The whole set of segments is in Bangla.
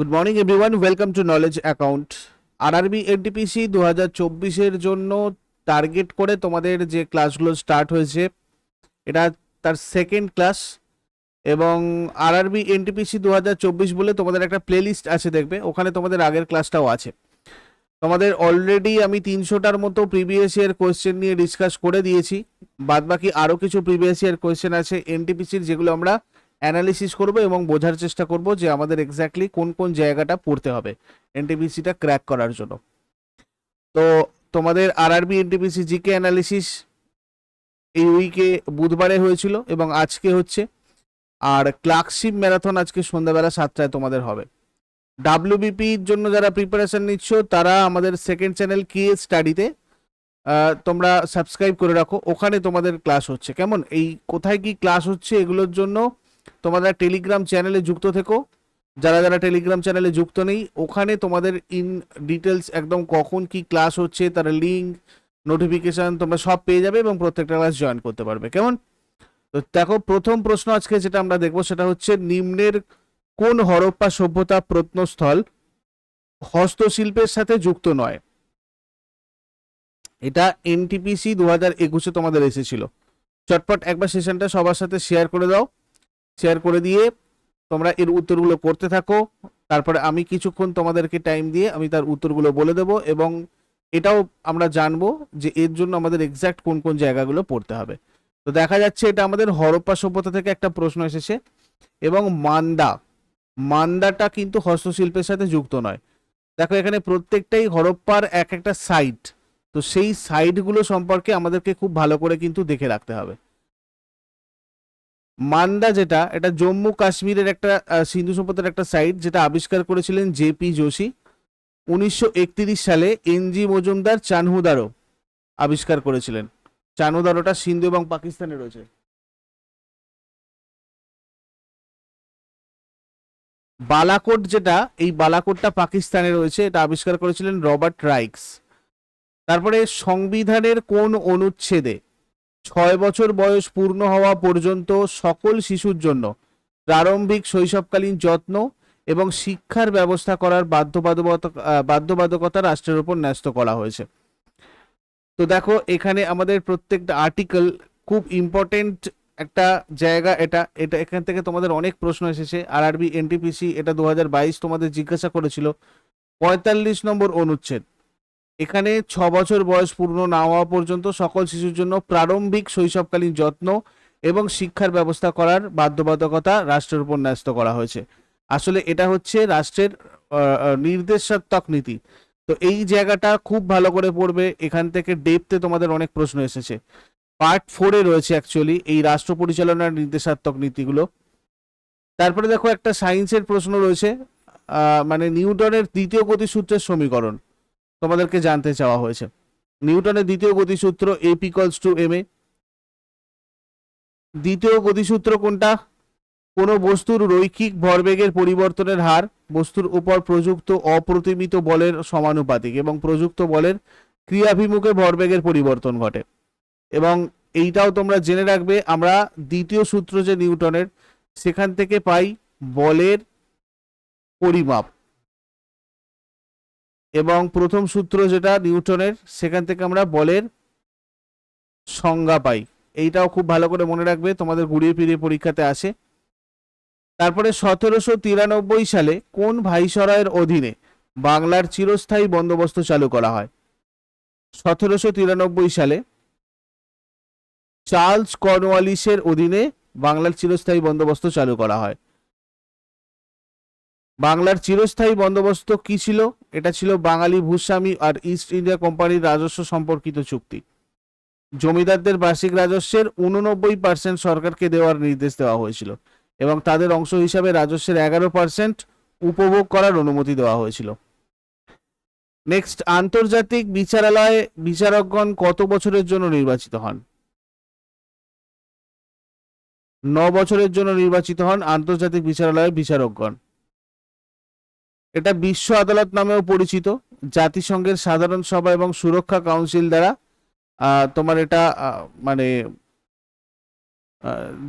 Good morning everyone welcome to knowledge account RRB NTPC দু হাজার চব্বিশের জন্য টার্গেট করে তোমাদের যে ক্লাসগুলো স্টার্ট হয়েছে, এটা তার সেকেন্ড ক্লাস এবং আরআরবি এনটিপিসি দু হাজার চব্বিশ বলে তোমাদের একটা প্লেলিস্ট আছে দেখবে, ওখানে তোমাদের আগের ক্লাসটাও আছে। তোমাদের অলরেডি আমি তিনশোটার মতো প্রিভিয়াস ইয়ার কোয়েশ্চেন নিয়ে ডিসকাস করে দিয়েছি, বাদবাকি আরও কিছু প্রিভিয়াস ইয়ার কোয়েশ্চেন আছে এনটিপিসির যেগুলো আমরা অ্যানালিসিস করব এবং বোঝার চেষ্টা করব যে আমাদের এক্স্যাক্টলি কোন কোন জায়গাটা পড়তে হবে এনটিপিসিটা ক্র্যাক করার জন্য। তো তোমাদের আরআরবি এনটিপিসি জিকে অ্যানালিসিস এই উইকে বুধবারে হয়েছিল এবং আজকে হচ্ছে। আর ক্লার্কশিপ ম্যারাথন আজকে সন্ধ্যাবেলা সাতটায় তোমাদের হবে। ডাব্লিউবিপির জন্য যারা প্রিপারেশন নিচ্ছ, তারা আমাদের সেকেন্ড চ্যানেল কে স্টাডিতে তোমরা সাবস্ক্রাইব করে রাখো। ওখানে তোমাদের ক্লাস হচ্ছে। কেমন? এই কোথায় কি ক্লাস হচ্ছে, এগুলোর জন্য তোমরা টেলিগ্রাম চ্যানেলে যুক্ত থেকো। যারা যারা টেলিগ্রাম চ্যানেলে যুক্ত নেই, ওখানে তোমাদের ইন ডিটেলস একদম কখন কি ক্লাস হচ্ছে, তার লিঙ্ক নোটিফিকেশন তোমরা সব পেয়ে যাবে এবং প্রত্যেকটা ক্লাস জয়েন করতে পারবে। কেমন? তো দেখো, প্রথম প্রশ্ন আজকে যেটা আমরা দেখব সেটা হচ্ছে, নিম্নের কোন হরপ্পা সভ্যতা প্রত্নস্থল হস্তশিল্পের সাথে যুক্ত নয়? এটা এনটিপিসি দু হাজার একুশে তোমাদের এসেছিল। চটপট একবার সেশনটা সবার সাথে শেয়ার করে দাও। শেয়ার করে দিয়ে তোমরা এর উত্তরগুলো করতে থাকো। তারপরে আমি কিছুক্ষণ তোমাদেরকে টাইম দিয়ে আমি তার উত্তরগুলো বলে দেবো এবং এটাও আমরা জানব যে এর জন্য আমাদের এক্স্যাক্ট কোন কোন জায়গাগুলো পড়তে হবে। তো দেখা যাচ্ছে এটা আমাদের হরপ্পা সভ্যতা থেকে একটা প্রশ্ন এসেছে এবং মান্দা। মান্দাটা কিন্তু হস্তশিল্পের সাথে যুক্ত নয়। দেখো এখানে প্রত্যেকটাই হরপ্পার এক একটা সাইট তো সেই সাইটগুলো সম্পর্কে আমাদেরকে খুব ভালো করে কিন্তু দেখে রাখতে হবে। মান্দা যেটা, এটা জম্মু কাশ্মীরের একটা সিন্ধু সভ্যতার একটা সাইট যেটা আবিষ্কার করেছিলেন জেপি যোশী উনিশশো সালে এনজি মজুমদার চানহুদারো আবিষ্কার করেছিলেন। চানহুদারোটা সিন্ধু এবং পাকিস্তানে রয়েছে। বালাকোট যেটা, এই বালাকোটটা পাকিস্তানে রয়েছে, এটা আবিষ্কার করেছিলেন রবার্ট রাইক্স। তারপরে সংবিধানের কোন অনুচ্ছেদে ছয় বছর বয়স পূর্ণ হওয়া পর্যন্ত সকল শিশুর জন্য প্রারম্ভিক শৈশবকালীন যত্ন এবং শিক্ষার ব্যবস্থা করার বাধ্যবাধকতা বাধ্যবাধকতা রাষ্ট্রের উপর ন্যস্ত করা হয়েছে। তো দেখো, এখানে আমাদের প্রত্যেকটা আর্টিকেল খুব ইম্পর্টেন্ট একটা জায়গা এটা। এটা এখান থেকে তোমাদের অনেক প্রশ্ন এসেছে। আরআরবি এনটিপিসি এটা দু হাজার বাইশ তোমাদের জিজ্ঞাসা করেছিল। পঁয়তাল্লিশ নম্বর অনুচ্ছেদ। এখানে ছ বছর বয়স পূর্ণ না হওয়া পর্যন্ত সকল শিশুর জন্য প্রারম্ভিক শৈশবকালীন যত্ন এবং শিক্ষার ব্যবস্থা করার বাধ্যবাধকতা রাষ্ট্রের উপর ন্যস্ত করা হয়েছে। আসলে এটা হচ্ছে রাষ্ট্রের নির্দেশাত্মক নীতি। তো এই জায়গাটা খুব ভালো করে পড়বে, এখান থেকে ডেপতে তোমাদের অনেক প্রশ্ন এসেছে। পার্ট ফোরে রয়েছে অ্যাকচুয়ালি এই রাষ্ট্র পরিচালনার নির্দেশাত্মক নীতিগুলো। তারপরে দেখো একটা সায়েন্সের প্রশ্ন রয়েছে মানে নিউটনের দ্বিতীয় গতিসূত্রের সমীকরণ। তোমাদেরকে জানতে চাওয়া হয়েছে। নিউটনের দ্বিতীয় গতিসূত্র এ পিকলস টু এম এ দ্বিতীয় গতিসূত্র কোনটা? কোনো বস্তুর রৈখিক ভরবেগের পরিবর্তনের হার বস্তুর উপর প্রযুক্ত অপ্রতিমিত বলের সমানুপাতিক এবং প্রযুক্ত বলের ক্রিয়াভিমুখে ভরবেগের পরিবর্তন ঘটে। এবং এইটাও তোমরা জেনে রাখবে, আমরা দ্বিতীয় সূত্র যে নিউটনের, সেখান থেকে পাই বলের পরিমাপ। এবং প্রথম সূত্র যেটা নিউটনের, সেখান থেকে আমরা বলের সংজ্ঞা পাই। এইটাও খুব ভালো করে মনে রাখবে, তোমাদের ঘুরিয়ে ফিরিয়ে পরীক্ষাতে আসে। তারপরে সতেরোশো তিরানব্বই সালে কোন ভাইসরয়ের অধীনে বাংলার চিরস্থায়ী বন্দোবস্ত চালু করা হয়? সতেরোশো তিরানব্বই সালে চার্লস কর্নওয়ালিসের অধীনে বাংলার চিরস্থায়ী বন্দোবস্ত চালু করা হয়। বাংলার চিরস্থায়ী বন্দোবস্ত কি ছিল? এটা ছিল বাঙালি ভূস্বামী আর ইস্ট ইন্ডিয়া কোম্পানির রাজস্ব সম্পর্কিত চুক্তি। জমিদারদের বার্ষিক রাজস্বের উননব্বই পার্সেন্ট সরকারকে দেওয়ার নির্দেশ দেওয়া হয়েছিল এবং তাদের অংশ হিসাবে রাজস্বের এগারো পার্সেন্ট উপভোগ করার অনুমতি দেওয়া হয়েছিল। নেক্সট আন্তর্জাতিক বিচারালয়ে বিচারকগণ কত বছরের জন্য নির্বাচিত হন? ন বছরের জন্য নির্বাচিত হন আন্তর্জাতিক বিচারালয়ের বিচারকগণ। এটা বিশ্ব আদালত নামেও পরিচিত, জাতিসংঘের সাধারণ সভা এবং সুরক্ষা কাউন্সিল দ্বারা তোমার এটা মানে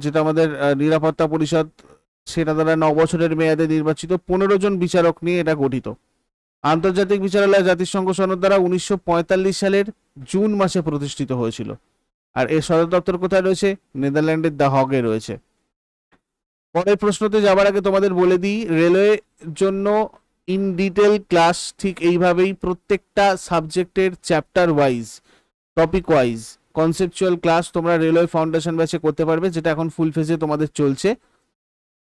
যেটা আমাদের নিরাপত্তা পরিষদ, সেটা দ্বারা ন বছরের মেয়াদে নির্বাচিত পনেরো জন বিচারক নিয়ে এটা গঠিত। আন্তর্জাতিক বিচারালয় জাতিসংঘ সনদ দ্বারা উনিশশো পঁয়তাল্লিশ সালের জুন মাসে প্রতিষ্ঠিত হয়েছিল। আর এর সদর দপ্তর কোথায় রয়েছে? নেদারল্যান্ডের দ্য হগে রয়েছে। পরের প্রশ্নতে যাবার আগে তোমাদের বলে দিই, রেলওয়ে জন্য ইন ডিটেল ক্লাস ঠিক এইভাবেই প্রত্যেকটা সাবজেক্টের chapter wise topic wise conceptual class তোমরা রেলওয়ে ফাউন্ডেশন ব্যাচে করতে পারবে, যেটা এখন ফুল ফেজে তোমাদের চলছে,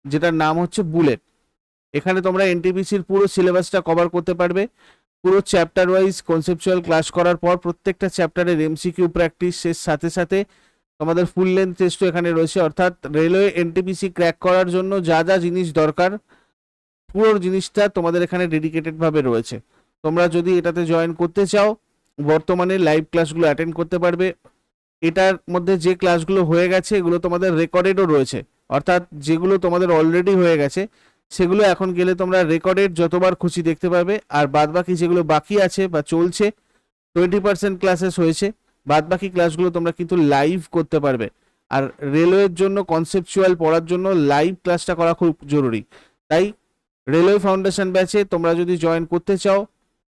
যেটার নাম হচ্ছে বুলেট এখানে তোমরা এনটিপিসির পুরো সিলেবাসটা কভার করতে পারবে, পুরো চ্যাপ্টার ওয়াইজ কনসেপচুয়াল ক্লাস করার পর প্রত্যেকটা চ্যাপ্টারের এমসিকিউ প্র্যাকটিস এর সাথে সাথে তোমাদের ফুল লেন্থ টেস্টও এখানে রয়েছে, অর্থাৎ রেলওয়ে এনটিপিসি ক্র্যাক করার জন্য যা যা জিনিস দরকার পুরো জিনিসটা তোমাদের এখানে ডেডিকেটেড ভাবে রয়েছে। তোমরা যদি এটাতে জয়েন করতে চাও, বর্তমানে লাইভ ক্লাসগুলো অ্যাটেন্ড করতে পারবে। এটার মধ্যে যে ক্লাসগুলো হয়ে গেছে, এগুলো তোমাদের রেকর্ডেডও রয়েছে। অর্থাৎ যেগুলো তোমাদের অলরেডি হয়ে গেছে, সেগুলো এখন গেলে তোমরা রেকর্ডেড যতবার খুশি দেখতে পাবে আর বাদ বাকি যেগুলো বাকি আছে বা চলছে টোয়েন্টি পার্সেন্ট ক্লাসেস হয়েছে বাদ বাকি ক্লাসগুলো তোমরা কিন্তু লাইভ করতে পারবে। আর রেলওয়ের জন্য কনসেপচুয়াল পড়ার জন্য লাইভ ক্লাসটা করা খুব জরুরি। তাই রেলওয়ে ফাউন্ডেশন ব্যাচে তোমরা যদি জয়েন করতে চাও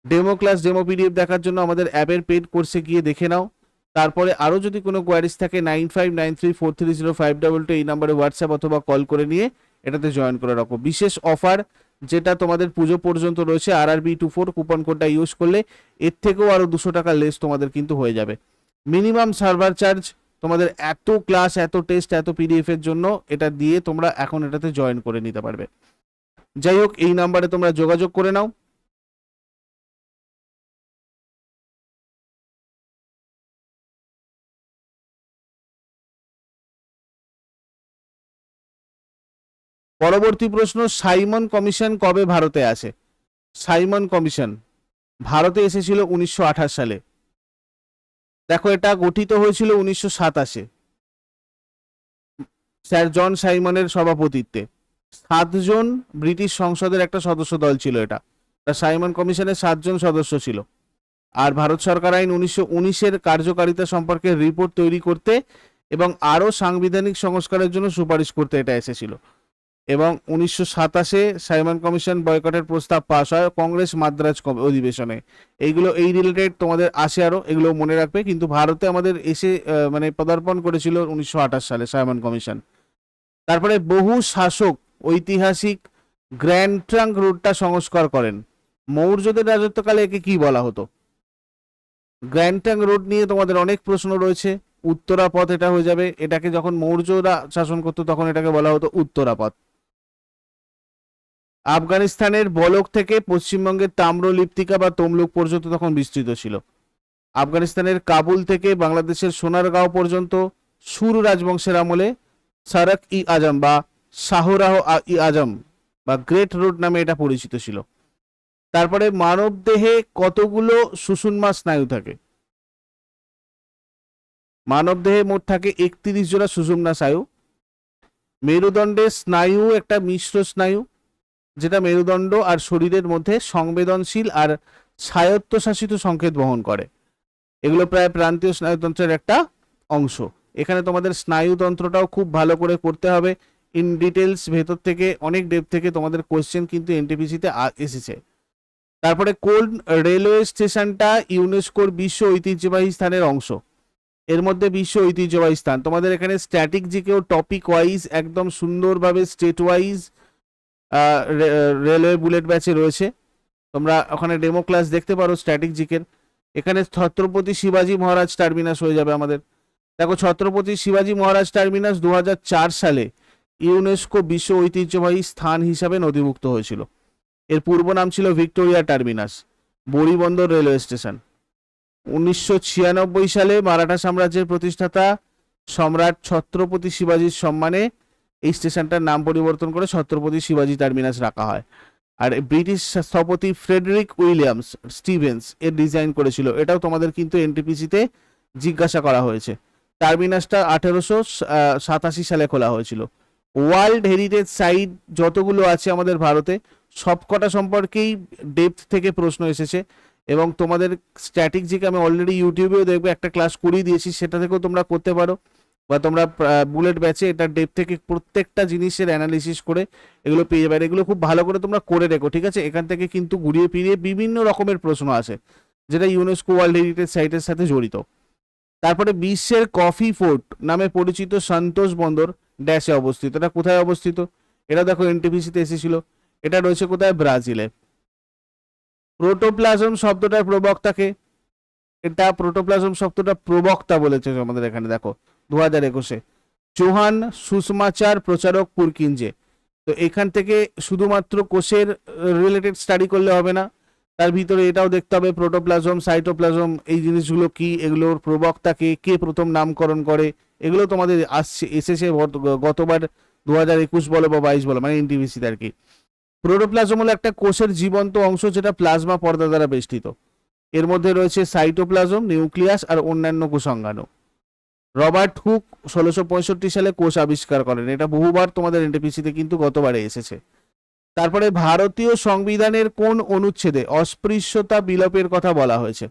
ডেমো ক্লাস ডেমো পিডিএফ দেখার জন্য আমাদের অ্যাপের পেড কোর্সে গিয়ে দেখে নাও। তারপরে আরও যদি কোনো কোয়ারিজ থাকে nine five nine three four three zero five double two এই নাম্বারে হোয়াটসঅ্যাপ অথবা কল করে নিয়ে এটাতে জয়েন করে রাখো। বিশেষ অফার যেটা তোমাদের পুজো পর্যন্ত রয়েছে R R B two four coupon কোডটা ইউজ করলে এর থেকেও আরও দুশো টাকা লেস তোমাদের কিন্তু হয়ে যাবে। মিনিমাম সার্ভার চার্জ তোমাদের এত ক্লাস এত টেস্ট এত পিডিএফ এর জন্য এটা দিয়ে তোমরা এখন এটাতে জয়েন করে নিতে পারবে। যাই হোক এই নাম্বারে তোমরা যোগাযোগ করে নাও। পরবর্তী প্রশ্ন, সাইমন কমিশন কবে ভারতে আসে? সাইমন কমিশন ভারতে এসেছিল উনিশশো আঠাশ সালে। দেখো, এটা গঠিত হয়েছিল উনিশশো সাতাশে। স্যার জন সাইমনের সভাপতিত্বে। সাতজন ব্রিটিশ সংসদের একটা সদস্য দল ছিল এটা। তা সাইমন কমিশনের সাতজন সদস্য ছিল। আর ভারত সরকার আইন উনিশশো উনিশের কার্যকারিতা সম্পর্কে রিপোর্ট তৈরি করতে এবং আরও সাংবিধানিক সংস্কারের জন্য সুপারিশ করতে এটা এসেছিল। এবং উনিশশো সাতাশে সাইমন কমিশন বয়কটের প্রস্তাব পাশ হয় কংগ্রেস মাদ্রাজ অধিবেশনে। এইগুলো এই রিলেটেড তোমাদের আসে আরও, এগুলো মনে রাখবে। কিন্তু ভারতে আমাদের এসে মানে পদার্পণ করেছিল উনিশশো আঠাশ সালে সাইমন কমিশন। তারপরে বহু শাসক ঐতিহাসিক গ্র্যান্ড ট্রাঙ্ক রুটটা সংস্কার করেন। মৌর্যদের রাজত্বকালে একে কি বলা হতো? গ্র্যান্ড ট্রাঙ্ক রুট নিয়ে তোমাদের অনেক প্রশ্ন রয়েছে। উত্তরাপথ এটা হয়ে যাবে। এটাকে যখন মৌর্যরা শাসন করতো, তখন এটাকে বলা হতো উত্তরাপথ। আফগানিস্তানের বলক থেকে পশ্চিমবঙ্গের তাম্রলিপ্তিকা বা তমলুক পর্যন্ত তখন বিস্তৃত ছিল। আফগানিস্তানের কাবুল থেকে বাংলাদেশের সোনারগাঁও পর্যন্ত সুর রাজবংশের আমলে সারাক ই আজম বা শাহরাহ আজম বা গ্রেট রোড নামে এটা পরিচিত ছিল। তারপরে মানব দেহে কতগুলো সুষুম্না স্নায়ু থাকে? মানব দেহে মোট থাকে একত্রিশ জোড়া সুষুম্না স্নায়ু। মেরুদণ্ডের স্নায়ু একটা মিশ্র স্নায়ু, যেটা মেরুদণ্ড আর শরীরের মধ্যে সংবেদনশীল আর স্বায়ত্তশাসিত সংকেত বহন করে। এগুলো প্রায় প্রান্তীয় স্নায়ুতন্ত্রের একটা অংশ। এখানে তোমাদের স্নায়ুতন্ত্রটাও খুব ভালো করে করতে হবে। ইন ডিটেলস ভেতর থেকে, অনেক ডেপ থেকে তোমাদের কোয়েশ্চেন কিন্তু এনটিপিসিতে এসেছে। তারপরে কোন রেলওয়ে স্টেশনটা ইউনেস্কোর বিশ্ব ঐতিহ্যবাহী স্থানের অংশ। এর মধ্যে বিশ্ব ঐতিহ্যবাহী স্থান। তোমাদের এখানে স্ট্যাটিক জিকেও টপিক ওয়াইজ একদম সুন্দরভাবে স্টেট ওয়াইজ রেলওয়ে বুলেট ব্যাচে রয়েছে। তোমরা ওখানে ডেমো ক্লাস দেখতে পারো স্ট্যাটিক জিকের এখানে ছত্রপতি শিবাজি মহারাজ টার্মিনাস হয়ে যাবে আমাদের। দেখো, ছত্রপতি শিবাজি মহারাজ টার্মিনাস দু হাজার চার সালে ইউনেস্কো বিশ্ব ঐতিহ্যবাহী স্থান হিসাবে নথিভুক্ত হয়েছিল। এর পূর্ব নাম ছিল Victoria terminus, Boribunder railway station. উনিশশো ছিয়ানব্বই সালে মারাঠা সাম্রাজ্যের প্রতিষ্ঠাতা সম্রাট ছত্রপতি শিবাজির সম্মানে এই স্টেশনটার নাম পরিবর্তন করে ছত্রপতি শিবাজি টার্মিনাস রাখা হয়। আর ব্রিটিশ স্থপতি ফ্রেডরিক উইলিয়ামস, স্টিভেন্স এর ডিজাইন করেছিল। এটাও তোমাদের কিন্তু এনটিপিসিতে জিজ্ঞাসা করা হয়েছে। টার্মিনাসটা আঠেরোশো সাতাশি সালে খোলা হয়েছিল। ওয়ার্ল্ড হেরিটেজ সাইট যতগুলো আছে আমাদের ভারতে, সবকটা সম্পর্কেই ডেপথ থেকে প্রশ্ন এসেছে। এবং তোমাদের স্ট্যাটিক জিকে আমি অলরেডি ইউটিউবেও দেখবে, একটা ক্লাস করিয়ে দিয়েছি, সেটা থেকেও তোমরা করতে পারো। বা তোমরা বুলেট ব্যাচে এটা ডেপ থেকে প্রত্যেকটা জিনিসের অ্যানালিসিস করে এগুলো পেয়ে যাবে। এগুলো খুব ভালো করে তোমরা করে রেখো, ঠিক আছে? এখান থেকে কিন্তু ঘুরিয়ে ফিরিয়ে বিভিন্ন রকমের প্রশ্ন আসে, যেটা ইউনেস্কো ওয়ার্ল্ড হেরিটেজ সাইটের সাথে জড়িত। তারপরে বিশ্বের কফি ফোর্ট নামে পরিচিত সন্তোষ বন্দর ড্যাশে অবস্থিত। এটা কোথায় অবস্থিত? এটা দেখো এনটিপিসিতে এসেছিল। এটা রয়েছে কোথায়? ব্রাজিলে। প্রোটোপ্লাজম শব্দটার প্রবক্তাকে এটা প্রোটোপ্লাজম শব্দটা প্রবক্তা বলেছে আমাদের এখানে, দেখো দু হাজার একুশে। চৌহান সুষমাচার প্রচারক পুরকিনজে। তো এখান থেকে শুধুমাত্র কোষের রিলেটেড স্টাডি করলে হবে না। তার ভিতরে এটাও দেখতে হবে প্রোটোপ্লাজম সাইটোপ্লাজম এই জিনিসগুলো কি, এগুলোর প্রবক্তাকে কে প্রথম নামকরণ করে, এগুলো তোমাদের আসছে, এসেছে গতবার দু হাজার একুশ বলো বা বাইশ বলো মানে এনটিভিসিতে আর কি। প্রোটোপ্লাজম হলো একটা কোষের জীবন্ত অংশ যেটা প্লাজমা পর্দা দ্বারা বেষ্টিত। এর মধ্যে রয়েছে সাইটোপ্লাজম নিউক্লিয়াস আর অন্যান্য কোষাঙ্গাণু রবার্ট হুক ষোলোশো সালে কোষ আবিষ্কার করেন, এটা বহুবার তোমাদের এনটিপিসিতে কিন্তু গতবারে এসেছে। তারপরে ভারতীয় সংবিধানের কোন অনুচ্ছেদে অস্পৃশ্যতা বিলোপের কথা বলা হয়েছে?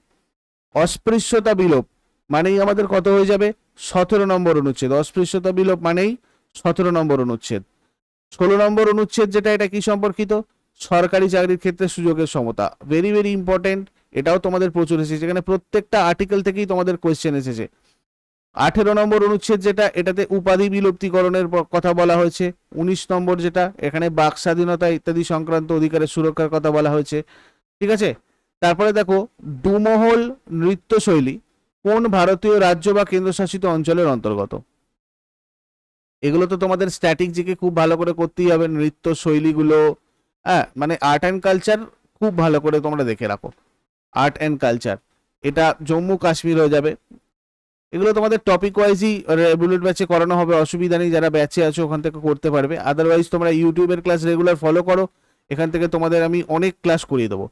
অস্পৃশ্যতা বিলোপ মানেই আমাদের কত হয়ে যাবে? সতেরো নম্বর অনুচ্ছেদ। অস্পৃশ্যতা বিলোপ মানেই সতেরো নম্বর অনুচ্ছেদ। ষোলো নম্বর অনুচ্ছেদ যেটা, এটা কি সম্পর্কিত? সরকারি চাকরির ক্ষেত্রে সুযোগের সমতা। ভেরি ভেরি ইম্পর্টেন্ট এটাও তোমাদের প্রচুর এসেছে। এখানে প্রত্যেকটা আর্টিকেল থেকেই তোমাদের কোয়েশ্চেন এসেছে। আঠেরো নম্বর অনুচ্ছেদ যেটা, এটাতে উপাধি বিলুপ্তিকরণের কথা বলা হয়েছে। উনিশ নম্বর যেটা, এখানে বাক স্বাধীনতা ইত্যাদি সংক্রান্ত অধিকারের সুরক্ষার কথা বলা হয়েছে। ঠিক আছে? তারপরে দেখো ডুমহল নৃত্যশৈলী কোন ভারতীয় রাজ্য বা কেন্দ্রশাসিত অঞ্চলের অন্তর্গত? এগুলো তো তোমাদের স্ট্যাটিক জিকে খুব ভালো করে করতেই হবে নৃত্য শৈলীগুলো হ্যাঁ মানে আর্ট অ্যান্ড কালচার খুব ভালো করে তোমরা দেখে রাখো। আর্ট অ্যান্ড কালচার এটা জম্মু কাশ্মীর হয়ে যাবে। এগুলো তোমাদের টপিক ওয়াইজই বুলেট ব্যাচে করানো হবে, অসুবিধা নেই, যারা ব্যাচে আছো ওখান থেকে করতে পারবে। আদারওয়াইজ তোমরা ইউটিউবের ক্লাস রেগুলার ফলো করো, এখান থেকে তোমাদের আমি অনেক ক্লাস করিয়ে দেবো।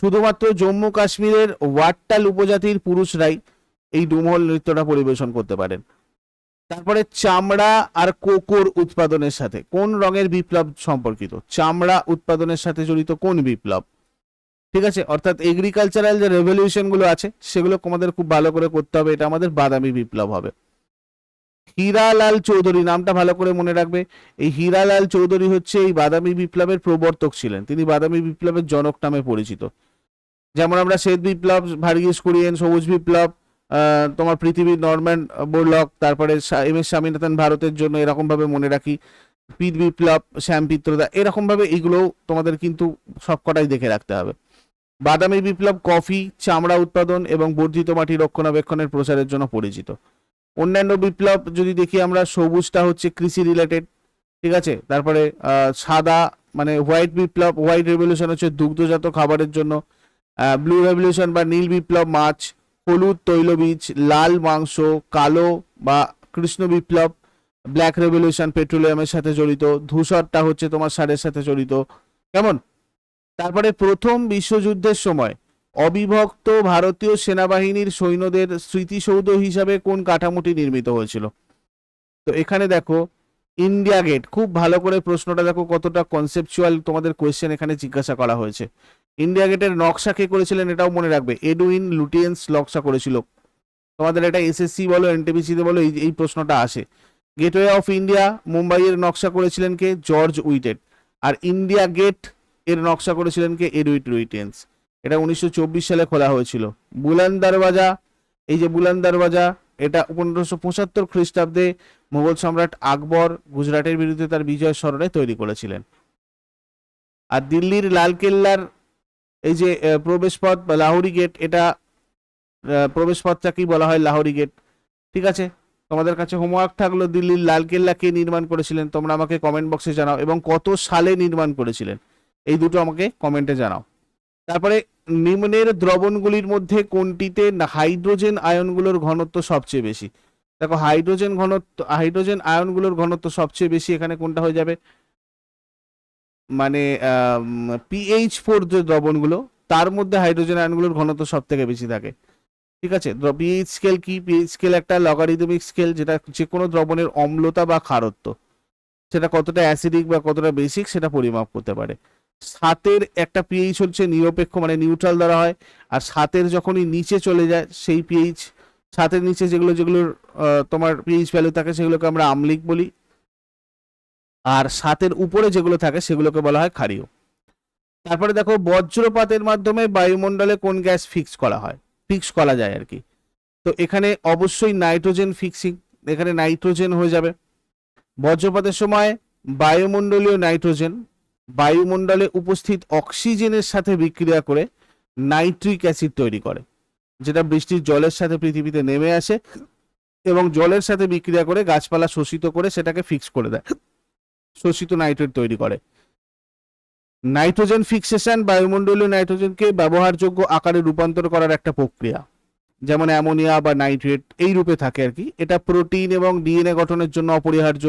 শুধুমাত্র জম্মু কাশ্মীরের ওয়াট্টাল উপজাতির পুরুষরাই এই ডুমহল নৃত্যটা পরিবেশন করতে পারেন। তারপরে চামড়া আর কোকোর উৎপাদনের সাথে, কোন রঙের বিপ্লব সম্পর্কিত? চামড়া উৎপাদনের সাথে জড়িত কোন বিপ্লব? ঠিক আছে? অর্থাৎ এগ্রিকালচারাল যে রেভলিউশনগুলো আছে, সেগুলো তোমাদের খুব ভালো করে করতে হবে। এটা আমাদের বাদামি বিপ্লব হবে। হীরালাল চৌধুরী নামটা ভালো করে মনে রাখবে। এই হীরালাল চৌধুরী হচ্ছে এই বাদামি বিপ্লবের প্রবর্তক ছিলেন। তিনি বাদামি বিপ্লবের জনক নামে পরিচিত। যেমন আমরা শ্বেত বিপ্লব, ভার্গিস কুরিয়েন, সবুজ বিপ্লব তোমার পৃথিবীর নরম্যান বোরলক, তারপরে এম এস স্বামীনাথন ভারতের জন্য এরকম ভাবে মনে রাখি। পিত বিপ্লব শ্যাম পিত্রদা এরকম ভাবে এগুলো তোমাদের কিন্তু সবকটাই দেখে রাখতে হবে। বাদামি বিপ্লব কফি, চামড়া উৎপাদন এবং বর্ধিত মাটি রক্ষণাবেক্ষণের প্রচারের জন্য পরিচিত। অন্যান্য বিপ্লব যদি দেখি আমরা, সবুজটা হচ্ছে কৃষি রিলেটেড ঠিক আছে? তারপরে সাদা মানে হোয়াইট বিপ্লব হোয়াইট রেভলিউশন হচ্ছে দুগ্ধজাত খাবারের জন্য। ব্লু রেভলিউশন বা নীল বিপ্লব, মাছ, হলুদ তৈলবীজ, লাল মাংস, কালো বা কৃষ্ণ বিপ্লব ব্ল্যাক রেভলিউশন পেট্রোলিয়ামের সাথে জড়িত। ধূসরটা হচ্ছে তোমার সারের সাথে জড়িত। কেমন? তারপরে প্রথম বিশ্বযুদ্ধের সময়, অবিভক্ত ভারতীয় সেনাবাহিনীর সৈন্যদের স্মৃতিসৌধ হিসাবে কোন কাঠামোটি নির্মিত হয়েছিল? তো এখানে দেখো ইন্ডিয়া গেট খুব ভালো করে প্রশ্নটা দেখো কতটা কনসেপচুয়াল তোমাদের কোয়েশ্চেন এখানে জিজ্ঞাসা করা হয়েছে। ইন্ডিয়া গেটের নকশা কে করেছিলেন এটাও মনে রাখবে এডুইন লুটিয়েন্স নকশা করেছিল। তোমাদের এটা এসএসসি বলো এনটিপিসিতে বলো, এই এই প্রশ্নটা আসে। গেটওয়ে অফ ইন্ডিয়া মুম্বাইয়ের নকশা করেছিলেন কে? জর্জ উইটেড আর ইন্ডিয়া গেট এর নকশা করেছিলেন কে? এডুইট লুইটেন্স। এটা উনিশশো চব্বিশ সালে খোলা হয়েছিল। বুলান দরওয়াজা এই যে বুলান দরওয়াজা এটা পনেরোশো পঁচাত্তর খ্রিস্টাব্দে মোগল সম্রাট আকবর গুজরাটের বিরুদ্ধে তার বিজয় স্মরণে তৈরি করেছিলেন। আর দিল্লির লালকেল্লার এই যে প্রবেশপথ বা লাহোরি গেট, এটা প্রবেশপথটাকেই বলা হয়? লাহোরি গেট। ঠিক আছে? তোমাদের কাছে হোমওয়ার্ক থাকল দিল্লির লালকেল্লা কে নির্মাণ করেছিলেন। তোমরা আমাকে কমেন্ট বক্সে জানাও এবং কত সালে নির্মাণ করেছিলেন। এই দুটো আমাকে কমেন্টে জানাও। তারপরে নিম্নের দ্রবণগুলির মধ্যে কোনটিতে হাইড্রোজেন আয়নগুলোর ঘনত্ব সবচেয়ে বেশি? দেখো হাইড্রোজেন ঘনত্ব, হাইড্রোজেন আয়নগুলোর ঘনত্ব সবচেয়ে বেশি এখানে কোনটা হয়ে যাবে? মানে পিএইচ ফোর যে দ্রবণগুলো, তার মধ্যে হাইড্রোজেন আয়নগুলোর ঘনত্ব সব থেকে বেশি থাকে। ঠিক আছে? পিএইচ স্কেল কি? পিএইচ স্কেল একটা লগারিদমিক স্কেল যেটা যে কোনো দ্রবণের অম্লতা বা ক্ষারত্ব সেটা কতটা অ্যাসিডিক বা কতটা বেসিক সেটা পরিমাপ করতে পারে। সাতের একটা পিএইচ হচ্ছে নিরপেক্ষ মানে নিউট্রাল ধরা হয়। আর সাতের যখনই নিচে চলে যায়, সেই পিএইচ সাতের নিচে যেগুলো যেগুলোর তোমার পিএইচ ভ্যালু থাকে, সেগুলোকে আমরা আমলিক বলি। আর সাতের উপরে যেগুলো থাকে, সেগুলোকে বলা হয় ক্ষারীয়। তারপরে দেখো, বজ্রপাতের মাধ্যমে বায়ুমণ্ডলে কোন গ্যাস ফিক্স করা হয়? ফিক্স করা যায় আর কি। তো এখানে অবশ্যই নাইট্রোজেন ফিক্সিং এখানে নাইট্রোজেন হয়ে যাবে। বজ্রপাতের সময় বায়ুমণ্ডলীয় নাইট্রোজেন বায়ুমণ্ডলে উপস্থিত অক্সিজেনের সাথে বিক্রিয়া করে নাইট্রিক অ্যাসিড তৈরি করে, যেটা বৃষ্টির জলের সাথে পৃথিবীতে নেমে আসে এবং জলের সাথে বিক্রিয়া করে গাছপালা শোষিত করে সেটাকে ফিক্স করে দেয়, শোষিত নাইট্রেট তৈরি করে। নাইট্রোজেন ফিক্সেশন বায়ুমণ্ডলীয় নাইট্রোজেনকে ব্যবহারযোগ্য আকারে রূপান্তর করার একটা প্রক্রিয়া, যেমন অ্যামোনিয়া বা নাইট্রেট, এই রূপে থাকে আর কি। এটা প্রোটিন এবং ডিএনএ গঠনের জন্য অপরিহার্য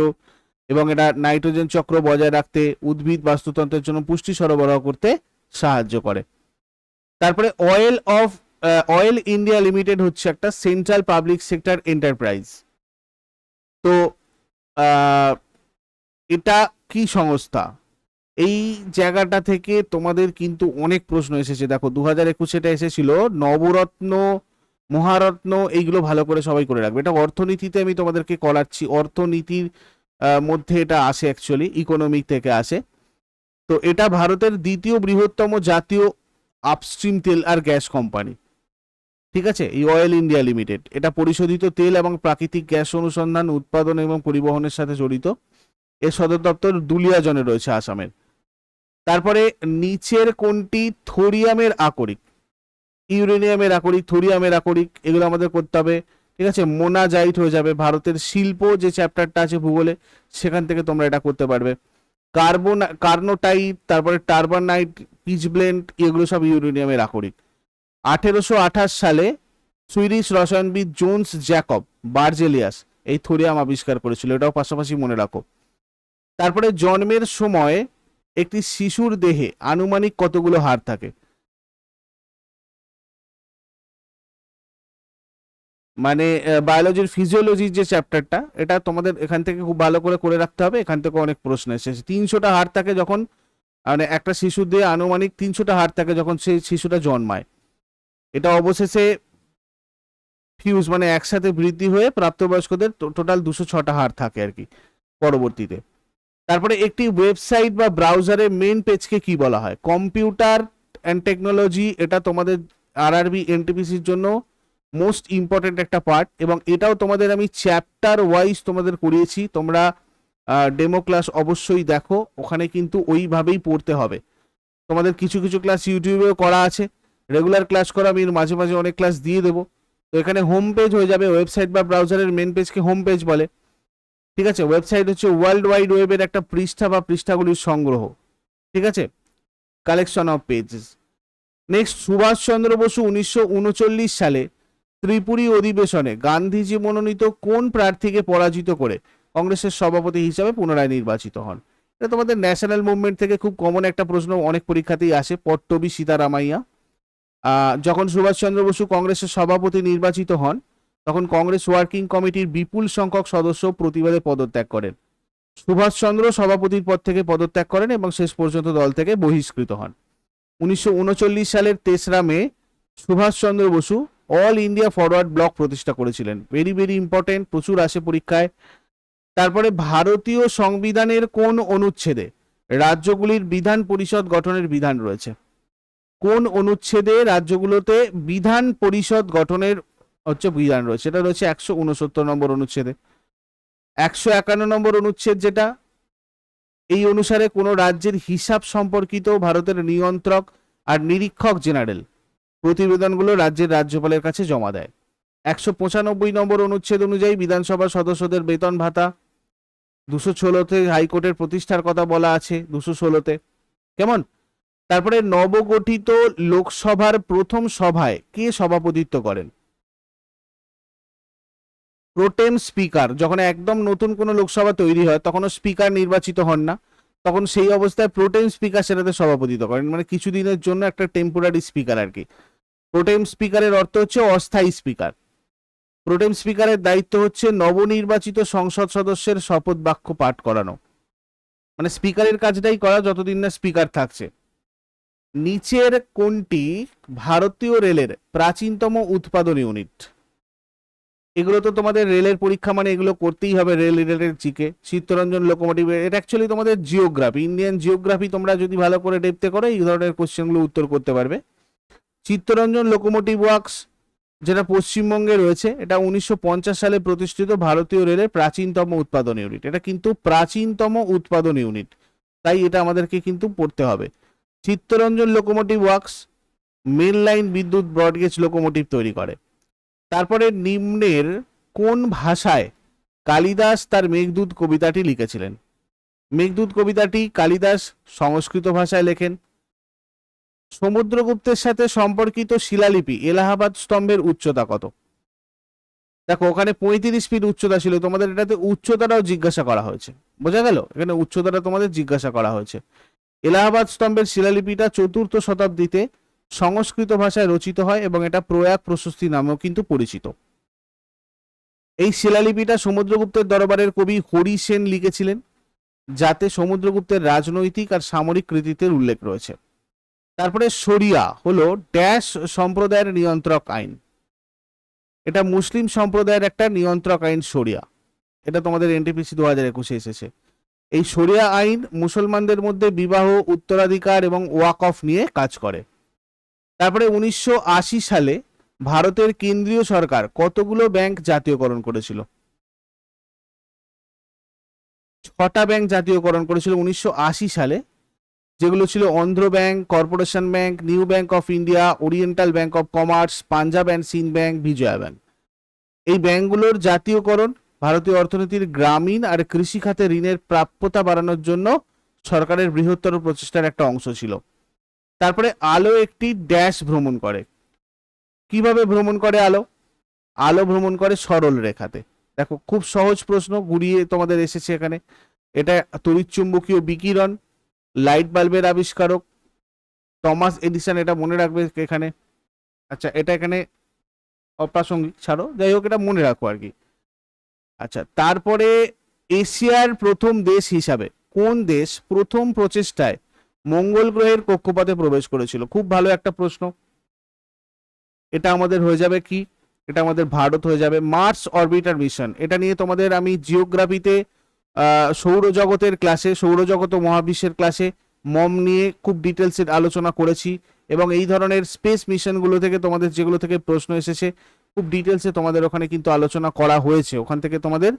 এবং এটা নাইট্রোজেন চক্র বজায় রাখতে উদ্ভিদ বাস্তুতন্ত্রের জন্য পুষ্টি সরবরাহ করতে সাহায্য করে। তারপরে oil of oil India limited হচ্ছে একটা সেন্ট্রাল পাবলিক সেক্টর এন্টারপ্রাইজ। তো এটা কি সংস্থা? এই জায়গাটা থেকে তোমাদের কিন্তু অনেক প্রশ্ন এসেছে। দেখো দু হাজার একুশে এটা এসেছিল, নবরত্ন, মহারত্ন, এইগুলো ভালো করে সবাই করে রাখবে। এটা অর্থনীতিতে আমি তোমাদেরকে করাচ্ছি। অর্থনীতির মধ্যে এটা আসে অ্যাকচুয়ালি ইকোনমিক থেকে আসে। তো এটা ভারতের দ্বিতীয় বৃহত্তম জাতীয় আপস্ট্রিম তেল আর গ্যাস কোম্পানি ঠিক আছে? এই অয়েল ইন্ডিয়া লিমিটেড এটা পরিশোধিত তেল এবং প্রাকৃতিক গ্যাস অনুসন্ধান, উৎপাদন এবং পরিবহনের সাথে জড়িত। এর সদর দপ্তর দুলিয়াজনে রয়েছে আসামের। তারপরে নিচের কোনটি? থোরিয়ামের আকরিক। ইউরেনিয়ামের আকরিক, থোরিয়ামের আকরিক, এগুলো আমাদের করতে হবে। ঠিক আছে? মোনাজাইট হয়ে যাবে। ভারতের শিল্প যে চ্যাপ্টারটা আছে ভূগোলে, সেখান থেকে তোমরা এটা করতে পারবে। কার্বন, কার্নোটাইট, তারপরে টার্বানাইট, পিচ ব্লেন্ড, এগুলো সব ইউরেনিয়ামের আকরিক আঠেরোশো আঠাশ সালে সুইডিশ রসায়নবিদ জোন্স জ্যাকব বার্জেলিয়াস এই থোরিয়াম আবিষ্কার করেছিল। এটাও পাশাপাশি মনে রাখো। তারপরে জন্মের সময় একটি শিশুর দেহে আনুমানিক কতগুলো হাড় থাকে? মানে বায়োলজির ফিজিওলজির যে চ্যাপ্টারটা এটা তোমাদের এখান থেকে খুব ভালো করে করে রাখতে হবে। এখান থেকে অনেক প্রশ্ন এসেছে। তিনশোটা হাড় থাকে যখন মানে একটা শিশু দিয়ে আনুমানিক তিনশোটা হাড় থাকে যখন সেই শিশুটা জন্মায়, এটা অবশেষে ফিউজ মানে একসাথে বৃদ্ধি হয়ে প্রাপ্তবয়স্কদের টোটাল দুশো ছটা হাড় থাকে আর কি, পরবর্তীতে। তারপরে একটি ওয়েবসাইট বা ব্রাউজারের মেন পেজকে কি বলা হয়? কম্পিউটার অ্যান্ড টেকনোলজি এটা তোমাদের আরআরবি এনটিপিসির জন্য মোস্ট ইম্পর্টেন্ট একটা পার্ট এবং এটাও তোমাদের আমি চ্যাপ্টার ওয়াইজ তোমাদের করিয়েছি। তোমরা ডেমো ক্লাস অবশ্যই দেখো, ওখানে কিন্তু ওইভাবেই পড়তে হবে। তোমাদের কিছু কিছু ক্লাস ইউটিউবেও করা আছে। রেগুলার ক্লাস করা আমি মাঝে মাঝে অনেক ক্লাস দিয়ে দেবো। তো এখানে হোম পেজ হয়ে যাবে ওয়েবসাইট বা ব্রাউজারের মেন পেজকে হোম পেজ বলে। ঠিক আছে? ওয়েবসাইট হচ্ছে ওয়ার্ল্ড ওয়াইড ওয়েবের একটা পৃষ্ঠা বা পৃষ্ঠাগুলির সংগ্রহ। ঠিক আছে? Collection of pages next Subhas Chandra Bose উনিশশো উনচল্লিশ সালে ত্রিপুরী অধিবেশনে গান্ধীজি মনোনীত কোন প্রার্থীকে পরাজিত করে? কংগ্রেসের সভাপতি হিসাবে পুনরায় নির্বাচিত হন। এটা তোমাদের ন্যাশনাল মুভমেন্ট থেকে খুব কমন একটা প্রশ্ন, অনেক পরীক্ষাতেই আসে, পট্টবি সীতারামাইয়া। যখন সুভাষচন্দ্র বসু কংগ্রেসের সভাপতি নির্বাচিত হন, তখন কংগ্রেস ওয়ার্কিং কমিটির বিপুল সংখ্যক সদস্য প্রতিবাদে পদত্যাগ করেন। সুভাষচন্দ্র সভাপতির পদ থেকে পদত্যাগ করেন এবং শেষ পর্যন্ত দল থেকে বহিষ্কৃত হন। উনিশশো উনচল্লিশ সালের তেসরা May Subhas Chandra Bose all India forward bloc প্রতিষ্ঠা করেছিলেন। ভেরি ভেরি ইম্পর্টেন্ট প্রচুর আসে পরীক্ষায়। তারপরে ভারতীয় সংবিধানের কোন অনুচ্ছেদে? রাজ্যগুলির বিধান পরিষদ গঠনের বিধান রয়েছে। কোন অনুচ্ছেদে রাজ্যগুলোতে বিধান পরিষদ গঠনের হচ্ছে বিধান রয়েছে? এটা রয়েছে একশো উনসত্তর নম্বর অনুচ্ছেদে। একশো একান্ন নম্বর অনুচ্ছেদ যেটা, এই অনুসারে কোনো রাজ্যের হিসাব সম্পর্কিত ভারতের নিয়ন্ত্রক আর নিরীক্ষক জেনারেল। প্রতিবেদনগুলো রাজ্যের রাজ্যপালের কাছে জমা দেয়। একশো পঁচানব্বই নম্বর অনুচ্ছেদ অনুযায়ী বিধানসভার সদস্যদের বেতন ভাতা, দুশো ষোলোতে হাইকোর্টের প্রতিষ্ঠার কথা বলা আছে, দুশো ষোলোতে। কেমন? তারপরে নবগঠিত লোকসভার প্রথম সভায় কে সভাপতিত্ব করেন? Pro tem speaker. যখন একদম নতুন কোনো লোকসভা তৈরি হয়, তখনও স্পিকার নির্বাচিত হন না। তখন সেই অবস্থায় প্রোটেম স্পিকার সেটাতে সভাপতিত্ব করেন। মানে কিছুদিনের জন্য একটা টেম্পোরারি স্পিকার আর কি প্রোটেম স্পিকারের অর্থ হচ্ছে অস্থায়ী স্পিকার। প্রোটেম স্পিকারের দায়িত্ব হচ্ছে নবনির্বাচিত সংসদ সদস্যের শপথ বাক্য পাঠ করানো। মানে স্পিকারের কাজটাই করা যতদিন না স্পিকার থাকছে। নিচের কোনটি ভারতীয় রেলের প্রাচীনতম উৎপাদন ইউনিট? এগুলো তো তোমাদের রেলের পরীক্ষা মানে এগুলো করতেই হবে rail related GK Chittaranjan locomotive এটা অ্যাকচুয়ালি তোমাদের জিওগ্রাফি ইন্ডিয়ান জিওগ্রাফি তোমরা যদি ভালো করে ডেপতে করো, এই ধরনের কোশ্চেনগুলো উত্তর করতে পারবে। চিত্তরঞ্জন লোকোমোটিভ ওয়ার্কস যেটা পশ্চিমবঙ্গে রয়েছে, এটা উনিশশো পঞ্চাশ সালে প্রতিষ্ঠিত ভারতীয় রেলের প্রাচীনতম উৎপাদন ইউনিট এটা কিন্তু প্রাচীনতম উৎপাদন ইউনিট তাই এটা আমাদেরকে কিন্তু পড়তে হবে। Chittaranjan locomotive works main line বিদ্যুৎ ব্রডগেজ লোকোমোটিভ তৈরি করে। তারপরে নিম্নের কোন ভাষায় কালিদাস তার মেঘদূত কবিতাটি লিখেছিলেন? মেঘদূত কবিতাটি কালিদাস সংস্কৃত ভাষায় লেখেন। সমুদ্রগুপ্তের সাথে সম্পর্কিত শিলালিপি এলাহাবাদ স্তম্ভের উচ্চতা কত? দেখো, ওখানে পঁয়ত্রিশ ফিট উচ্চতা ছিল। তোমাদের এটাতে উচ্চতাটাও জিজ্ঞাসা করা হয়েছে। বোঝা গেল? এখানে উচ্চতাটা তোমাদের জিজ্ঞাসা করা হয়েছে। এলাহাবাদ স্তম্ভের শিলালিপিটা চতুর্থ শতাব্দীতে সংস্কৃত ভাষায় রচিত হয় এবং এটা প্রয়াগ প্রশস্তি নামেও কিন্তু পরিচিত। এই শিলালিপিটা সমুদ্রগুপ্তের দরবারের কবি হরি সেন লিখেছিলেন, যাতে সমুদ্রগুপ্তের রাজনৈতিক আর সামরিক কৃতিত্বের উল্লেখ রয়েছে। তারপরে শরিয়া হলো ড্যাশ সম্প্রদায়ের নিয়ন্ত্রক আইন। এটা মুসলিম সম্প্রদায়ের একটা নিয়ন্ত্রক আইন শরিয়া। এটা তোমাদের এনটিপিসি দু হাজার একুশে এসেছে। এই সরিয়া আইন মুসলমানদের মধ্যে বিবাহ, উত্তরাধিকার এবং ওয়াক অফ নিয়ে কাজ করে। তারপরে উনিশশো আশি সালে ভারতের কেন্দ্রীয় সরকার কতগুলো ব্যাংক জাতীয়করণ করেছিল? ছটা ব্যাংক জাতীয়করণ করেছিল উনিশশো আশি সালে। যেগুলো ছিল Andhra bank, corporation bank, new bank of India, oriental bank of commerce, Punjab and Sind bank, Vijaya bank. এই ব্যাংকগুলোর জাতীয়করণ ভারতীয় অর্থনীতির গ্রামীণ আর কৃষি খাতে ঋণের প্রাপ্যতা বাড়ানোর জন্য সরকারের বৃহত্তর প্রচেষ্টার একটা অংশ ছিল। তারপরে আলো একটি ড্যাশ ভ্রমণ করে। কীভাবে ভ্রমণ করে আলো? আলো ভ্রমণ করে সরল রেখাতে। দেখো, খুব সহজ প্রশ্ন ঘুরিয়ে তোমাদের এসেছে এখানে। এটা তড়িৎচুম্বকীয় বিকিরণ, লাইট বাল্বের আবিষ্কারক। টমাস এডিসন এটা মনে রাখবে এখানে। আচ্ছা এটা এখানে অপ্রাসঙ্গিক, ছাড়ো। যাই হোক, এটা মনে রাখো আর কি। আচ্ছা তারপরে এশিয়ার প্রথম দেশ হিসাবে, কোন দেশ প্রথম প্রচেষ্টায় মঙ্গল গ্রহের কক্ষপথে প্রবেশ করেছিল। খুব ভালো একটা প্রশ্ন। এটা আমাদের হয়ে যাবে কি? এটা আমাদের ভারত হয়ে যাবে। মার্স অরবিটার মিশন এটা নিয়ে তোমাদের আমি জিওগ্রাফিতে সৌরজগতের ক্লাসে সৌরজগত মহাবিশ্বের ক্লাসে মম নিয়ে খুব ডিটেলসে আলোচনা করেছি এবং এই ধরনের স্পেস মিশনগুলো থেকে তোমাদের যেগুলো থেকে প্রশ্ন এসেছে, খুব ডিটেলসে তোমাদের ওখানে কিন্তু আলোচনা করা হয়েছে। ওখান থেকে তোমাদের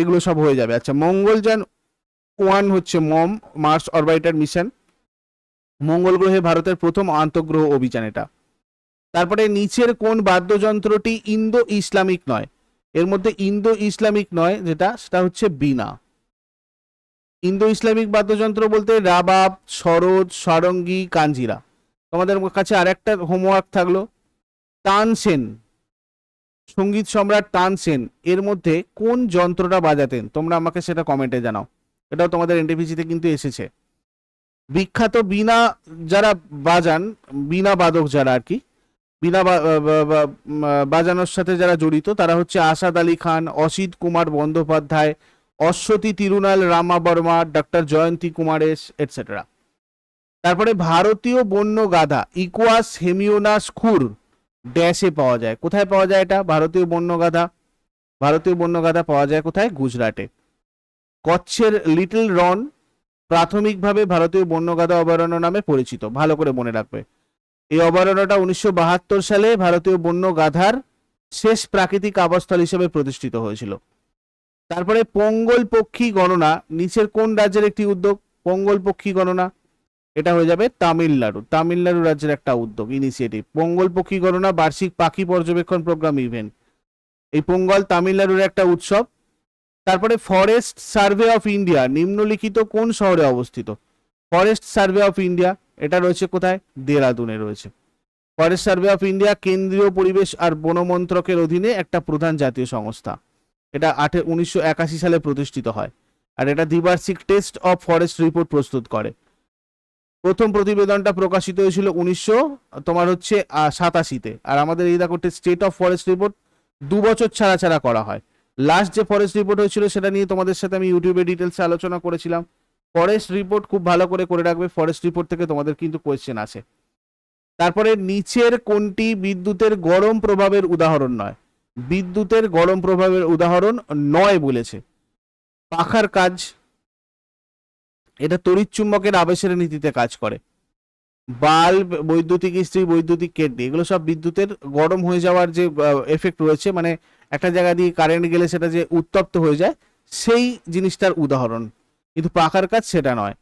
এগুলো সব হয়ে যাবে। আচ্ছা মঙ্গলযান ওয়ান হচ্ছে মম মার্স অরবিটার মিশন মঙ্গল গ্রহে ভারতের প্রথম আন্তঃগ্রহ অভিযান এটা। তারপরে নিচের কোন বাদ্যযন্ত্রটি ইন্দো ইসলামিক নয়? এর মধ্যে ইন্দো ইসলামিক নয়, যেটা, সেটা হচ্ছে বিনা ইন্দো ইসলামিক বাদ্যযন্ত্র বলতে রাবাব সরোদ সারঙ্গী, কাঞ্জিরা। তোমাদের কাছে আরেকটা হোমওয়ার্ক থাকল। তানসেন সংগীত সম্রাট তানসেন এর মধ্যে কোন যন্ত্রটা বাজাতেন? তোমরা আমাকে সেটা কমেন্টে জানাও। এটাও তোমাদের এনটিপিসিতে কিন্তু এসেছে। বিখ্যাত বিনা যারা বাজান বিনা বাদক যারা আর কি বিনা বাজানোর সাথে যারা জড়িত, তারা হচ্ছে Asad Ali Khan, Asit Kumar Bandyopadhyay, Aswathi Thirunal Rama Varma doctor Jayanthi Kumaresh et cetera তারপরে ভারতীয় বন্য গাধা, ইকুয়াস হেমিওনাস খুর, ড্যাশে পাওয়া যায়। কোথায় পাওয়া যায় এটা? ভারতীয় বন্য গাধা। ভারতীয় বন্য গাধা পাওয়া যায় কোথায়? গুজরাটে। কচ্ছের লিটল রন প্রাথমিকভাবে ভারতীয় বন্যগাধা অভয়ারণ্য নামে পরিচিত। ভালো করে মনে রাখবে। এই অভয়ারণ্যটা উনিশশো বাহাত্তর সালে ভারতীয় বন্য গাধার শেষ প্রাকৃতিক আবাসস্থল হিসেবে প্রতিষ্ঠিত হয়েছিল। তারপরে পঙ্গল পক্ষী গণনা, নিচের কোন রাজ্যের একটি উদ্যোগ? পঙ্গল পক্ষী গণনা। এটা হয়ে যাবে তামিলনাড়ু। তামিলনাড়ু রাজ্যের একটা উদ্যোগ ইনিশিয়েটিভ পঙ্গল পক্ষী গণনা, বার্ষিক পাখি পর্যবেক্ষণ প্রোগ্রাম ইভেন্ট এই পঙ্গল তামিলনাড়ুর একটা উৎসব। তারপরে ফরেস্ট সার্ভে অফ ইন্ডিয়া নিম্নলিখিত কোন শহরে অবস্থিত? ফরেস্ট সার্ভে অফ ইন্ডিয়া এটা রয়েছে কোথায়? দেরাদুনে রয়েছে। ফরেস্ট সার্ভে অফ ইন্ডিয়া কেন্দ্রীয় পরিবেশ আর বন মন্ত্রকের অধীনে একটা প্রধান জাতীয় সংস্থা। এটা আঠে, উনিশশো একাশি সালে প্রতিষ্ঠিত হয়। আর এটা দ্বিবার্ষিক টেস্ট অফ ফরেস্ট রিপোর্ট প্রস্তুত করে। প্রথম প্রতিবেদনটা প্রকাশিত হয়েছিল উনিশশো, তোমার হচ্ছে সাতাশিতে। আর আমাদের এই দেখো স্টেট অফ ফরেস্ট রিপোর্ট দু বছর ছাড়া ছাড়া করা হয়। লাস্ট যে ফরেস্ট রিপোর্ট হয়েছিল, সেটা নিয়ে তোমাদের সাথে আমি ইউটিউবে ডিটেলসে আলোচনা করেছিলাম। ফরেস্ট রিপোর্ট খুব ভালো করে করে রাখবে। ফরেস্ট রিপোর্ট থেকে তোমাদের কিন্তু কোয়েশ্চেন আছে তারপরে নিচের কোনটি বিদ্যুতের গরম প্রভাবের উদাহরণ নয়? বিদ্যুতের গরম প্রভাবের উদাহরণ নয় বলেছে। পাখার কাজ, এটা তড়িৎ চুম্বকের আবেশের নীতিতে কাজ করে। বাল্ব, বৈদ্যুতিক ইস্ত্রি, বৈদ্যুতিক কেটলি, এগুলো সব বিদ্যুতের গরম হয়ে যাওয়ার যে এফেক্ট রয়েছে। মানে একটা জায়গা দিয়ে কারেন্ট গেলে সেটা যে উত্তপ্ত হয়ে যায়, সেই জিনিসটার উদাহরণ। কিন্তু পাখার কাজ সেটা নয়।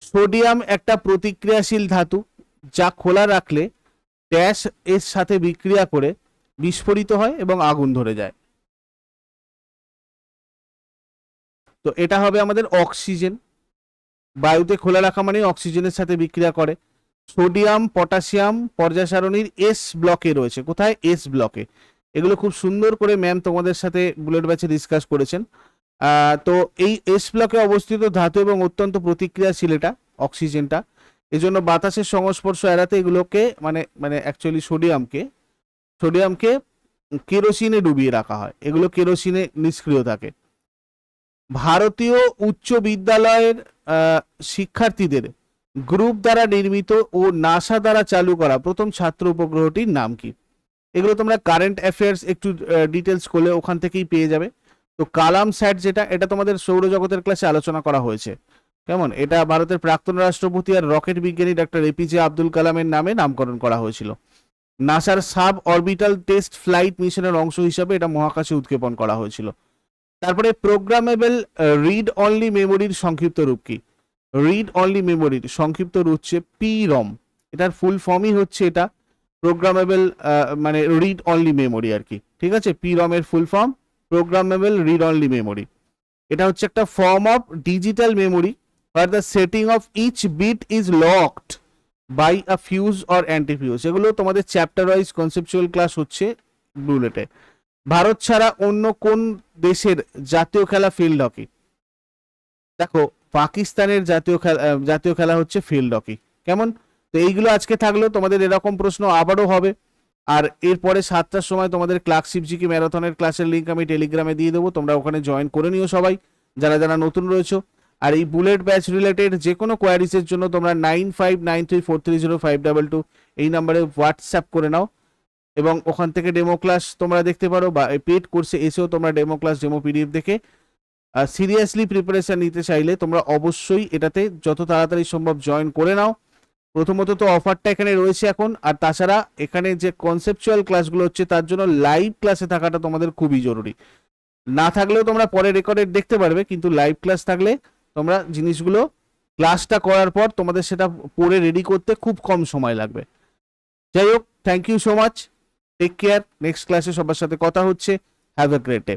সোডিয়াম একটা প্রতিক্রিয়াশীল ধাতু, যা খোলা রাখলে ড্যাশ এর সাথে বিক্রিয়া করে বিস্ফোরিত হয় এবং আগুন ধরে যায়। তো এটা হবে আমাদের অক্সিজেন। বায়ুতে খোলা রাখা মানে অক্সিজেনের সাথে বিক্রিয়া করে। সোডিয়াম, পটাশিয়াম পর্যায় সারণীর এস ব্লকে রয়েছে। কোথায়? এস ব্লকে এগুলো খুব সুন্দর করে ম্যাম তোমাদের সাথে বুলেট ব্যাচে ডিসকাস করেছেন। তো এই এস ব্লকে অবস্থিত ধাতু এবং অত্যন্ত প্রতিক্রিয়াশীল এটা অক্সিজেনটা এজন্য বাতাসের সংস্পর্শ এড়াতে এগুলোকে মানে মানে অ্যাকচুয়ালি সোডিয়ামকে সোডিয়ামকে কেরোসিনে ডুবিয়ে রাখা হয়। এগুলো কেরোসিনে নিষ্ক্রিয় থাকে। ভারতীয় উচ্চ বিদ্যালয়ের শিক্ষার্থীদের গ্রুপ দ্বারা নির্মিত ও নাসা দ্বারা চালু করা প্রথম ছাত্র উপগ্রহটির নাম কি? এগুলো তোমরা কারেন্ট অ্যাফেয়ার্স একটু ডিটেলস করলে ওখান থেকেই পেয়ে যাবে। তো কালাম স্যাট যেটা, এটা তোমাদের সৌরজগতের ক্লাসে আলোচনা করা হয়েছে। কেমন? এটা ভারতের প্রাক্তন রাষ্ট্রপতি আর রকেট বিজ্ঞানী ডক্টর এপিজে আব্দুল কালামের নামে নামকরণ করা হয়েছিল। নাসার সাব অরবিটাল টেস্ট ফ্লাইট মিশনের অংশ হিসাবে এটা মহাকাশে উৎক্ষেপণ করা হয়েছিল। তারপরে প্রোগ্রামেবল রিড অনলি মেমোরির সংক্ষিপ্ত রূপ কি? রিড অনলি মেমোরির সংক্ষিপ্ত রূপ হচ্ছে পি রম এটার ফুল ফর্মই হচ্ছে এটা। প্রোগ্রামেবল মানে রিড অনলি মেমোরি আর কি। ঠিক আছে? P রমের full form programmable read only memory এটা হচ্ছে একটা form of digital memory where the setting of each bit is locked by a fuse or antifuse এগুলো তোমাদের চ্যাপ্টার ওয়াইজ কনসেপচুয়াল ক্লাস হচ্ছে বুলেটে ভারত ছাড়া অন্য কোন দেশের জাতীয় খেলা ফিল্ড হকি দেখো, পাকিস্তানের জাতীয় খেলা জাতীয় খেলা হচ্ছে ফিল্ড হকি কেমন? তো এইগুলো আজকে থাকল। তোমাদের এরকম প্রশ্ন আবারও হবে। আর এরপরে সাতটার সময় তোমাদের ক্লার্কশিপ জিকে ম্যারাথনের ক্লাসের লিঙ্ক আমি টেলিগ্রামে দিয়ে দেবো। তোমরা ওখানে জয়েন করে নিও সবাই, যারা যারা নতুন রয়েছো। আর এই বুলেট ব্যাচ রিলেটেড যে কোনো কোয়ারিজের জন্য তোমরা nine five nine three four three zero five double two এই নাম্বারে হোয়াটসঅ্যাপ করে নাও। এবং ওখান থেকে ডেমো ক্লাস তোমরা দেখতে পারো বা পেড কোর্সে এসেও তোমরা ডেমো ক্লাস, ডেমো পিডিএফ দেখে সিরিয়াসলি প্রিপারেশন নিতে চাইলে তোমরা অবশ্যই এটাতে যত তাড়াতাড়ি সম্ভব জয়েন করে নাও। প্রথমত তো অফারটা এখানে রয়েছে এখন, আর তাছাড়া এখানে যে কনসেপচুয়াল ক্লাসগুলো হচ্ছে, তার জন্য লাইভ ক্লাসে থাকাটা তোমাদের খুবই জরুরি। না থাকলেও তোমরা পরে রেকর্ডেড দেখতে পারবে, কিন্তু লাইভ ক্লাস থাকলে তোমরা জিনিসগুলো ক্লাসটা করার পর তোমাদের সেটা পড়ে রেডি করতে খুব কম সময় লাগবে। যাই হোক thank you so much take care next ক্লাসে সবার সাথে কথা হচ্ছে। Have a great day